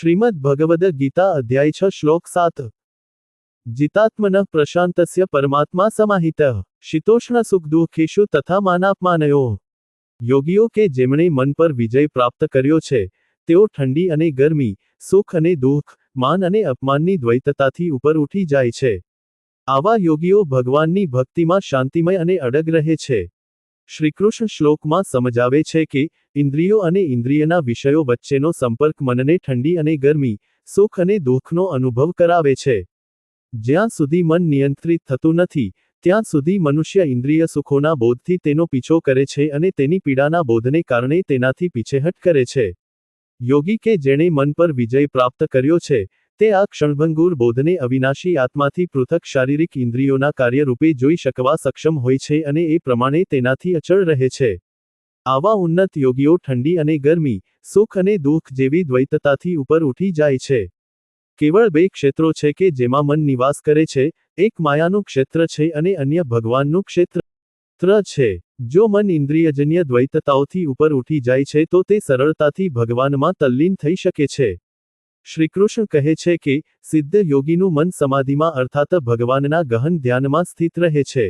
શ્રીમદ ભગવદ ગીતા અધ્યાય છ, શ્લોક સાત. જીતાત્મન પ્રશાંતસ્ય પરમાત્મા સમાહિત. શીતોષ્ણ સુખ દુઃખેશુ તથા માનાપમાનયો. યોગીઓ કે જેમણે મન પર વિજય પ્રાપ્ત કર્યો છે, તેઓ ઠંડી અને ગરમી, સુખ અને દુઃખ, માન અને અપમાનની દ્વૈતતાથી ઉપર ઉઠી જાય છે. આવા યોગીઓ ભગવાનની ભક્તિમાં શાંતિમય અને અડગ રહે છે. શ્રીકૃષ્ણ શ્લોકમાં સમજાવે છે કે ઇન્દ્રિયો અને ઇન્દ્રિયના વિષયો વચ્ચેનો સંપર્ક મનને ઠંડી અને ગરમી, સુખ અને દુઃખનો અનુભવ કરાવે છે. જ્યાં સુધી મન નિયંત્રિત થતું નથી, ત્યાં સુધી મનુષ્ય ઇન્દ્રિય સુખોના બોધથી તેનો પીછો કરે છે અને તેની પીડાના બોધને કારણે તેનાથી પીછેહટ કરે છે. યોગી કે જેણે મન પર વિજય પ્રાપ્ત કર્યો છે તે આ ક્ષણભંગુર બોધને અવિનાશી આત્માથી પૃથક શારીરિક ઇન્દ્રિયોના કાર્યરૂપે જોઈ શકવા સક્ષમ હોય છે અને એ પ્રમાણે તેનાથી અચળ રહે છે. આવા ઉન્નત યોગીઓ ઠંડી અને ગરમી, સુખ અને દુઃખ જેવી દ્વૈતતાથી ઉપર ઉઠી જાય છે. કેવળ બે ક્ષેત્રો છે કે જેમાં મન નિવાસ કરે છે, એક માયાનું ક્ષેત્ર છે અને અન્ય ભગવાનનું ક્ષેત્ર છે. જો મન ઇન્દ્રિયજન્ય દ્વૈતતાઓથી ઉપર ઉઠી જાય છે તો તે સરળતાથી ભગવાનમાં તલ્લીન થઈ શકે છે. શ્રીકૃષ્ણ કહે છે કે સિદ્ધ યોગીનું મન સમાધિમાં અર્થાત ભગવાનના ગહન ધ્યાનમાં સ્થિત રહે છે.